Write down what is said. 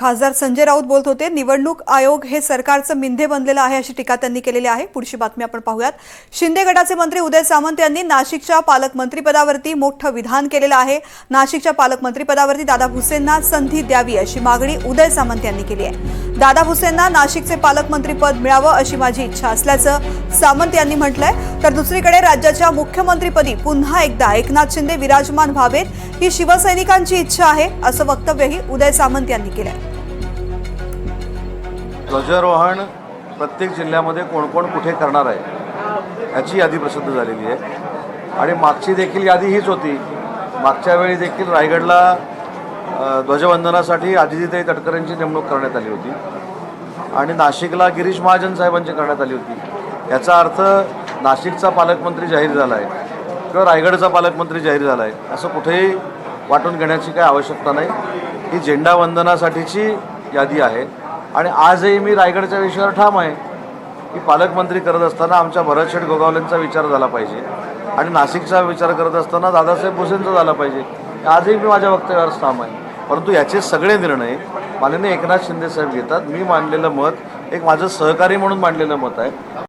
खासदार संजय राऊत बोलत होते निवडणूक आयोग हे सरकारचं मिंधे बनलेलं आहे अशी टीका त्यांनी केलेली आहे. पुढची बातमी आपण पाहूयात. शिंदे गटाचे मंत्री उदय सामंत यांनी नाशिकच्या पालकमंत्रीपदावरती मोठं विधान केलेलं आहे. नाशिकच्या पालकमंत्रीपदावरती दादा भुसेंना संधी द्यावी अशी मागणी उदय सामंत यांनी केली आहे. दादा भुसेंना नाशिकचे पालकमंत्रीपद मिळावं अशी माझी इच्छा असल्याचं सामंत यांनी म्हटलंय. तर दुसरीकडे राज्याच्या मुख्यमंत्रीपदी पुन्हा एकदा एकनाथ शिंदे विराजमान व्हावेत ही शिवसैनिकांची इच्छा आहे असं वक्तव्यही उदय सामंत यांनी केलंय. ध्वजारोहण प्रत्येक जिल्ह्यामध्ये कोण कोण कुठे करणार आहे याची यादी प्रसिद्ध झालेली आहे. आणि मागची देखील यादी हीच होती. मागच्या वेळी देखील रायगडला ध्वजवंदनासाठी आदितीताई तटकरेंची नेमणूक करण्यात आली होती. आणि नाशिकला गिरीश महाजन साहेबांची करण्यात आली होती. याचा अर्थ नाशिकचा पालकमंत्री जाहीर झाला आहे किंवा रायगडचा पालकमंत्री जाहीर झाला आहे असं कुठेही वाटून घेण्याची काही आवश्यकता नाही. ही झेंडा वंदनासाठीची यादी आहे. आणि आजही मी रायगडच्या विषयावर ठाम आहे की पालकमंत्री करत असताना आमच्या भरतशेठ गोगावलेंचा विचार झाला पाहिजे आणि नाशिकचा विचार करत असताना दादासाहेब भुसेंचा झाला पाहिजे. आजही मी माझ्या वक्तव्यावर ठाम आहे. परंतु याचे सगळे निर्णय माननीय एकनाथ शिंदे साहेब घेतात. मी मांडलेलं मत एक माझं सहकारी म्हणून मांडलेलं मत आहे.